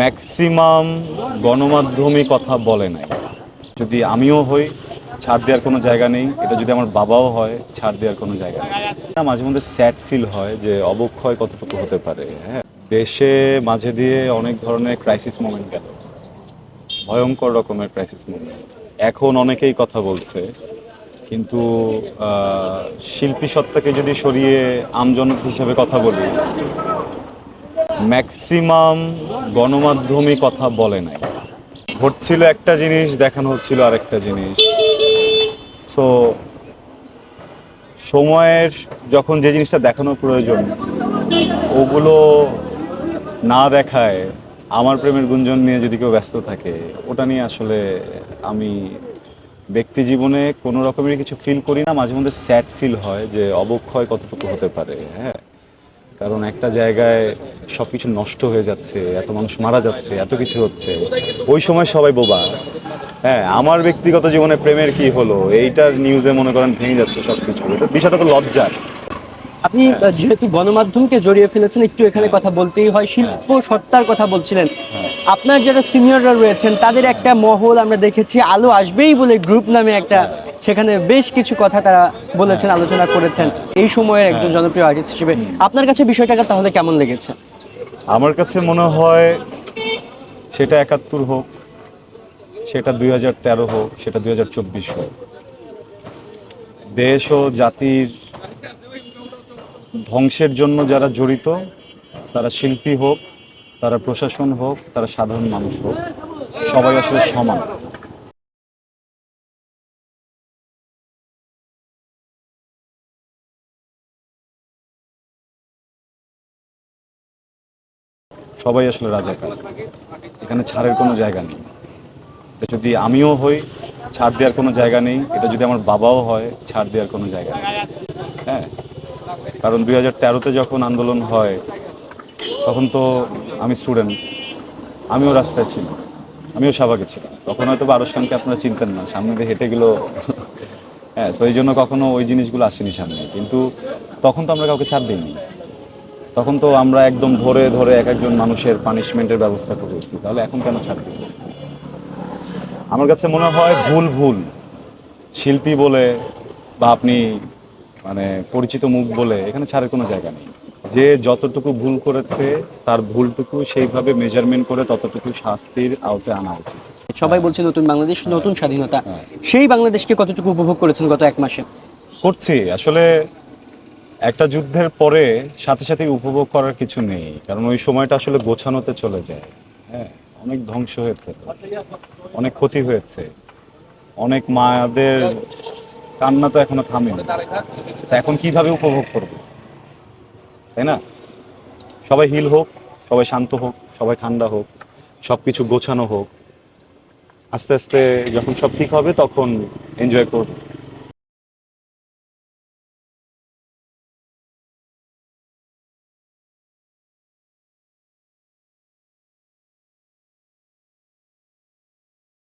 Maximum গণমাধ্যমই কথা বলে নাই। যদি আমিও হই, ছাড় দেওয়ার কোনো জায়গা নেই। এটা যদি আমার বাবাও হয়, ছাড় দেওয়ার কোনো জায়গা নেই। মাঝে মধ্যে স্যাড ফিল হয় যে অবক্ষয় কতটুকু হতে পারে হ্যাঁ? দেশে মাঝে দিয়ে অনেক ধরনের ক্রাইসিস মোমেন্ট গেল। ভয়ঙ্কর রকমের ক্রাইসিস মোমেন্ট এখন অনেকেই কথা বলছে, কিন্তু শিল্পী সত্তাকে যদি সরিয়ে আমজনক হিসেবে কথা বলি ম্যাক্সিমাম গণমাধ্যমই কথা বলে নাই। ঘটছিল একটা জিনিস দেখানো হচ্ছিল আরেকটা জিনিস। সো সময়ের যখন যে জিনিসটা দেখানো প্রয়োজন, ওগুলো না দেখায়, আমার প্রেমের গুঞ্জন নিয়ে যদি কেউ ব্যস্ত থাকে, ওটা নিয়ে আসলে আমি ব্যক্তি জীবনে কোনো রকমের কিছু ফিল করি না। মাঝে মধ্যে স্যাড ফিল হয় যে অবক্ষয় কতটুকু হতে পারে হ্যাঁ? কারণ একটা জায়গায় সব কিছু নষ্ট হয়ে যাচ্ছে এত মানুষ মারা যাচ্ছে এত কিছু হচ্ছে। ওই সময় সবাই বোবা। হ্যাঁ আমার ব্যক্তিগত জীবনে প্রেমের কি হলো? এইটার নিউজে মনে করেন ভেঙে যাচ্ছে সব কিছু এটা বিষয়টা তো লজ্জার। আপনি যেহেতু গণমাধ্যমকে জড়িয়ে ফেলেছেন একটু এখানে কথা বলতেই হয়। শিল্প সত্তার কথা বলছিলেন। আপনার যারা সিনিয়ররা রয়েছেন তাদের একটা মহল আমরা দেখেছি। আলো আসবেই বলে গ্রুপ নামে একটা সেখানে বেশ কিছু কথা তারা বলেছেন আলোচনা করেছেন। এই সময়ের একজন জনপ্রিয় আর্টিস্ট হিসেবে আপনার কাছে বিষয়টাকে তাহলে কেমন লেগেছে? আমার কাছে মনে হয় সেটা একাত্তর হোক সেটা দুই হাজার তেরো হোক সেটা দুই হাজার চব্বিশ হোক। দেশ ও জাতির ধ্বংসের জন্য যারা জড়িত তারা শিল্পী হোক তারা প্রশাসন হোক, তারা সাধারণ মানুষ হোক, সবাই আসলে সমান। সবাই আসলে রাজাকার। এখানে ছাড়ের কোনো জায়গা নেই। এটা যদি আমিও হই, ছাড় দেওয়ার কোনো জায়গা নেই। এটা যদি আমার বাবাও হয়, ছাড় দেওয়ার কোনো জায়গা নেই। হ্যাঁ? কারণ দুই হাজার তেরোতে যখন আন্দোলন হয়, তখন তো আমি স্টুডেন্ট আমিও রাস্তায় ছিলাম, আমিও শাহবাগে ছিলাম। তখন হয়তো আরস খানকে আপনারা চিনতেন না, সামনে দিয়ে হেঁটে গেলো। হ্যাঁ তো এই জন্য কখনো ওই জিনিসগুলো আসেনি সামনে। কিন্তু তখন তো আমরা কাউকে ছাড় দিইনি। তখন তো আমরা একদম ধরে ধরে এক একজন মানুষের পানিশমেন্টের ব্যবস্থা করেছি তাহলে এখন কেন ছাড় দিব আমার কাছে মনে হয় ভুল ভুল। শিল্পী বলে বা আপনি মানে পরিচিত মুখ বলে এখানে ছাড়ের কোনো জায়গা নেই। যে যতটুকু ভুল করেছে তার ভুলটুকু সেইভাবে মেজারমেন্ট করে ততটুকু শাস্তির আওতায় আনা উচিত। সবাই বলছে নতুন বাংলাদেশ নতুন স্বাধীনতা। হ্যাঁ। সেই বাংলাদেশকে কতটুকু উপভোগ করেছেন গত এক মাসে? করছি। আসলে একটা যুদ্ধের পরে সাথে সাথে উপভোগ করার কিছু নেই। কারণ ওই সময়টা আসলে গোছানোতে চলে যায়। হ্যাঁ অনেক ধ্বংস হয়েছে। অনেক ক্ষতি হয়েছে। অনেক মায়াদের কান্না তো এখনও থামেনি। তো এখন কীভাবে উপভোগ করব? তাই না? সবাই হিল হোক, সবাই শান্ত হোক, সবাই ঠান্ডা হোক সব কিছু গোছানো হোক, আস্তে আস্তে যখন সব ঠিক হবে তখন এনজয় করব।